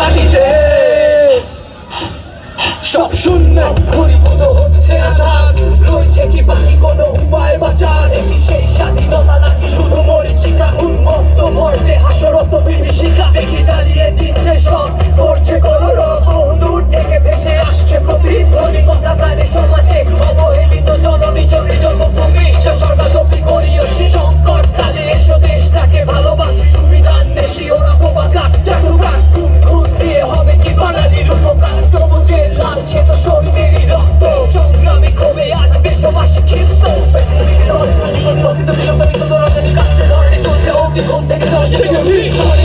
মাটিতে। সব শূন্য ঘনীভূত Peter!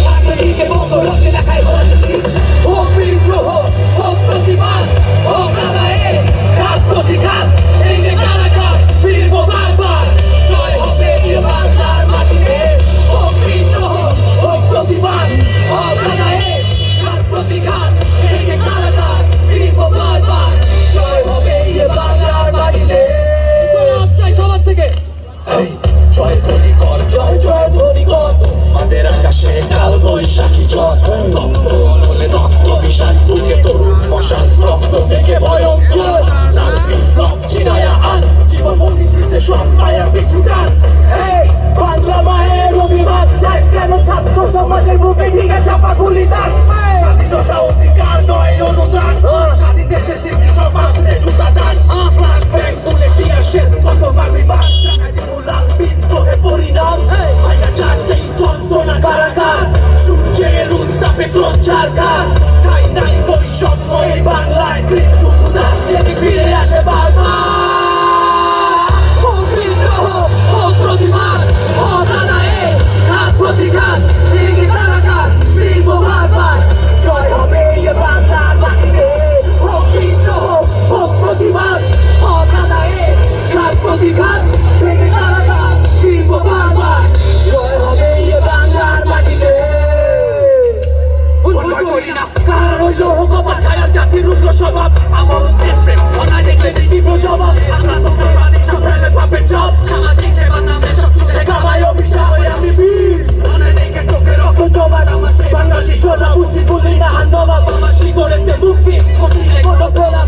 বৈশাখী ঝড় রক্ত বিষাদ বুকে তরুণ মশাল রক্ত মেঘে ভয়ঙ্কর বাঙালি সোনা মুশি বলি না হান্নবা বাবা শিকড়েতে মুক্তি। কোনো প্রলাপ